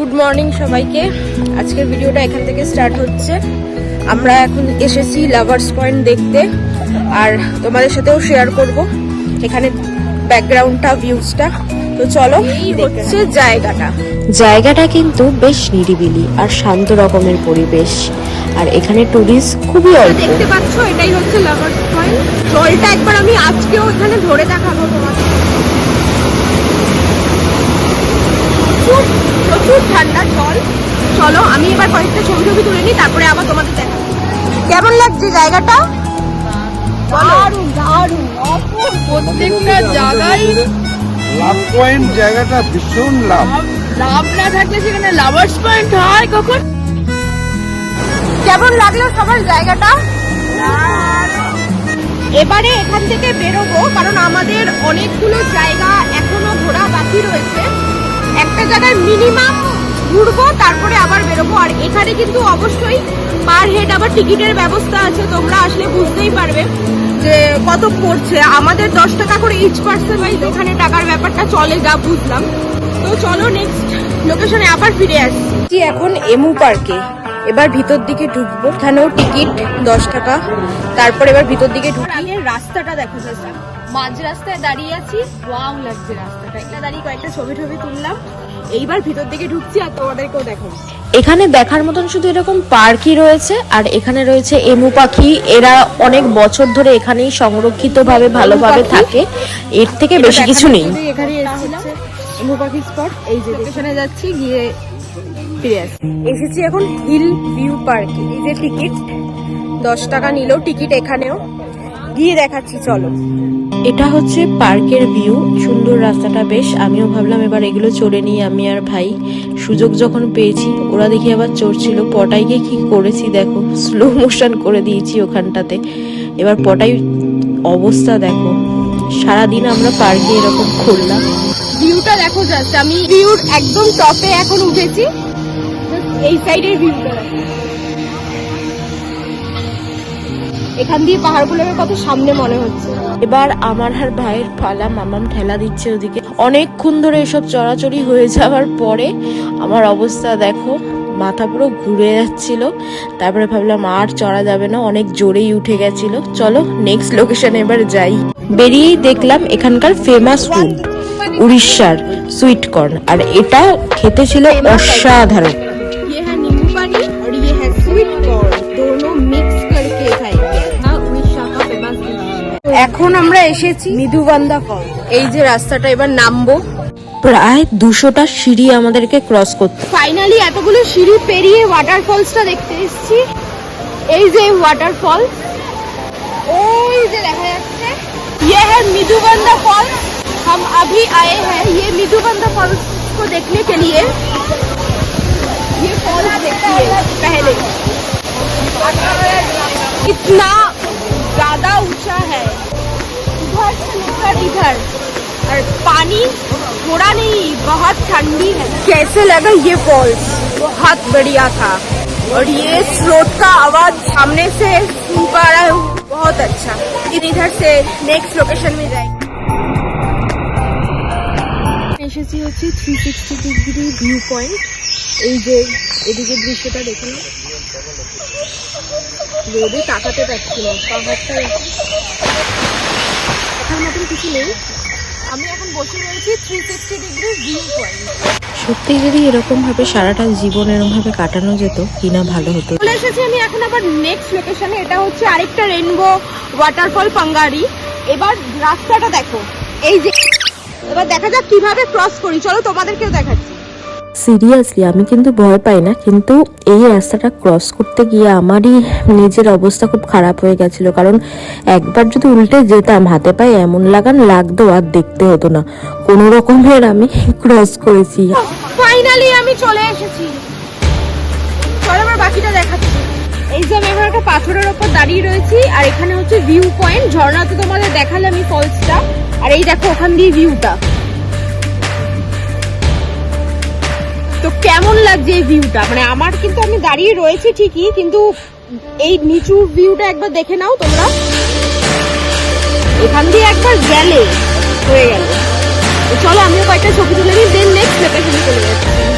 Good morning সবাইকে। আজকের ভিডিওটা এখান থেকে স্টার্ট হচ্ছে। আমরা এখন এসেছি লাভার্স পয়েন্ট দেখতে আর তোমাদের সাথেও শেয়ার করব। এখানে ব্যাকগ্রাউন্ডটা ভিউজটা তো চলো হচ্ছে জায়গাটা। জায়গাটা কিন্তু বেশ নিরিবিলি আর শান্ত রকমের পরিবেশ। আর এখানে টুরিস্ট খুবই অল্প। দেখতে পাচ্ছ এটাই হচ্ছে লাভার্স পয়েন্ট জলটা একবার আমি আজকেও এখানে ধরে দেখাবো তোমাকে প্রচুর প্রচুর ঠান্ডা জল। চলো আমি এবার কয়েকটা ছবি ছবি তুলে নিই তারপরে আবার তোমাদের দেখাবো কেমন লাগছে জায়গাটা? দারুণ দারুণ অপূর্ব। প্রত্যেকটা জায়গায় লাভ পয়েন্ট জায়গাটা ভীষণ লাভ। লাভ না থাকলে সেখানে লাভার্স পয়েন্ট হয় কখন? কেমন লাগল সবার জায়গাটা? এবারে এখান থেকে বেরোবো কারণ আমাদের অনেকগুলো জায়গা রয়েছে একটা মিনিমাম ঘুরবো তারপরে আবার বেরোবো। আর এখানে কিন্তু অবশ্যই পার হেড আবার টিকিটের ব্যবস্থা আছে তোমরা আসলে বুঝতেই পারবে যে কত পড়ছে। আমাদের দশ টাকা করে ইচ পার্সন ওয়াইজ এখানে টাকার ব্যাপারটা চলে যা বুঝলাম। তো চলো নেক্সট লোকেশনে আবার ফিরে আসছি এখন এমু পার্কে এবার ভিতর দিকে ঢুকবো। এখানেও টিকিট দশ টাকা। তারপর এবার ভিতর দিকে ঢুকি। আগে রাস্তাটা দেখো মাঝ রাস্তায় দাঁড়িয়ে আছি। ওয়াও লাগছে রাস্তাটা এটা দাঁড়িয়ে কয়েকটা ছবি টবি তুললাম। এইবার ভিতর দিকে ঢুকছি আর তোমাদেরকেও দেখাবো। এখানে দেখার মতন শুধু এরকম পার্কই রয়েছে আর এখানে রয়েছে এমু পাখি। এরা অনেক বছর ধরে এখানেই সংরক্ষিত ভাবে ভালোভাবে? থাকে। এর থেকে বেশি কিছু নেই। এখানে এসেছিলাম। এমু পাখি স্পট এই যে লোকেশনে যাচ্ছি গিয়ে ফিরে এসেছি এখন হিল ভিউ পার্কে এই যে টিকিট দশ টাকা নিল টিকিট এখানেও। গিয়ে দেখাচ্ছি চলো। এটা হচ্ছে পার্কের ভিউ সুন্দর রাস্তাটা বেশ। আমিও ভাবলাম এবার এগুলো চড়ে নিই আমি আর ভাই। সুযোগ যখন পেয়েছি ওরা দেখি আবার চড়ছিল। পটাইকে কি করেছি দেখো স্লো মোশন করে দিয়েছি ওখানটাতে। এবার পটাই অবস্থা দেখো। সারাদিন আমরা পার্কে এরকম খুললাম। ভিউটা দেখো জাস্ট আমি ভিউর একদম টপে এখন উঠেছি। এই সাইডের ভিউটা। এখান দিয়ে পাহাড়গুলোকে কত সামনে মনে হচ্ছে। এবার আমার আর ভাইয়ের পালা মামাম ঠেলা দিচ্ছে ওদিকে। অনেকক্ষণ ধরে এসব চড়াচড়ি হয়ে যাওয়ার পরে আমার অবস্থা দেখো মাথা পুরো ঘুরে যাচ্ছিল। তারপরে ভাবলাম আর চড়া যাবে না অনেক জোরেই উঠে গেছিল। চলো নেক্সট লোকেশন এবার যাই। বেরিয়েই দেখলাম এখানকার ফেমাস ফুড উড়িষ্যার সুইট কর্ন আর এটা খেতে ছিল অসাধারণ। এখন আমরা এসেছি মৃদুবান্দা ফল এই যে রাস্তাটা এবার নামবো প্রায় দুশোটা সিঁড়ি আমাদেরকে ক্রস করতে ফাইনালি এতগুলো সিঁড়ি পেরিয়ে ওয়াটারফলসটা দেখতে এসেছি এই যে ওয়াটারফল ওই যে দেখা যাচ্ছে ये है मृदुबंदा फॉल्स हम अभी आए हैं ये मृदुबंदा फॉल्स को देखने के लिए ये फॉल्स देखिए पहले इतना पानी थोड़ा नहीं बहुत ठंडी है कैसे लगा ये फॉल्स बहुत बढ़िया था और ये स्रोत का आवाज सामने से सुन पा रहा हूँ बहुत अच्छा इन इधर से नेक्स्ट लोकेशन में जाएंगे এসেছি হচ্ছে three sixty degree view point এই যে এদিকে দৃশ্যটা দেখে নাও রোদে তাকাতে পারছি না পাহাড়টা দেখার মতন কিছু নেই আমি এখন বসে রয়েছি three sixty degree view point সত্যি যদি এরকম ভাবে সারাটা জীবন এরকম ভাবে কাটানো যেত কিনা ভালো হতো? চলে এসেছি আমি এখন আবার নেক্সট লোকেশনে এটা হচ্ছে আরেকটা রেনবো ওয়াটারফল পাঙ্গারি। এবার রাস্তাটা দেখো এই যে এবার দেখা যাক কীভাবে ক্রস করি। চলো তোমাদেরকেও দেখাচ্ছি। সিরিয়াসলি আমি কিন্তু ভয় পাই না, কিন্তু এই রাস্তাটা ক্রস করতে গিয়ে আমারই নিজের অবস্থা খুব খারাপ হয়ে গেছিল। কারণ একবার যদি উল্টে যেতাম, হাতে পায়ে এমন লাগান লাগতো আর দেখতে হতো না। কোনো রকমের আমি ক্রস করেছি। ফাইনালি আমি চলে এসেছি। বাকিটা দেখাচ্ছি। এই যে আমি এখন একটা পাথরের ওপর দাঁড়িয়ে রয়েছি, আর এখানে হচ্ছে ভিউ পয়েন্ট ঝর্ণা তো তোমাদের দেখালাম এই ফলসটা আর এই দেখো ওখান দিয়ে ভিউটা তো কেমন লাগছে এই ভিউটা মানে আমার কিন্তু আমি দাঁড়িয়ে রয়েছি ঠিকই, কিন্তু এই নিচু ভিউটা একবার দেখে নাও তোমরা। এখান দিয়ে একবার গেলে হয়ে গেল। চলো, আমিও কয়েকটা ছবি তুলে নিই দেন নেক্সট লোকেশনে চলে যাচ্ছি।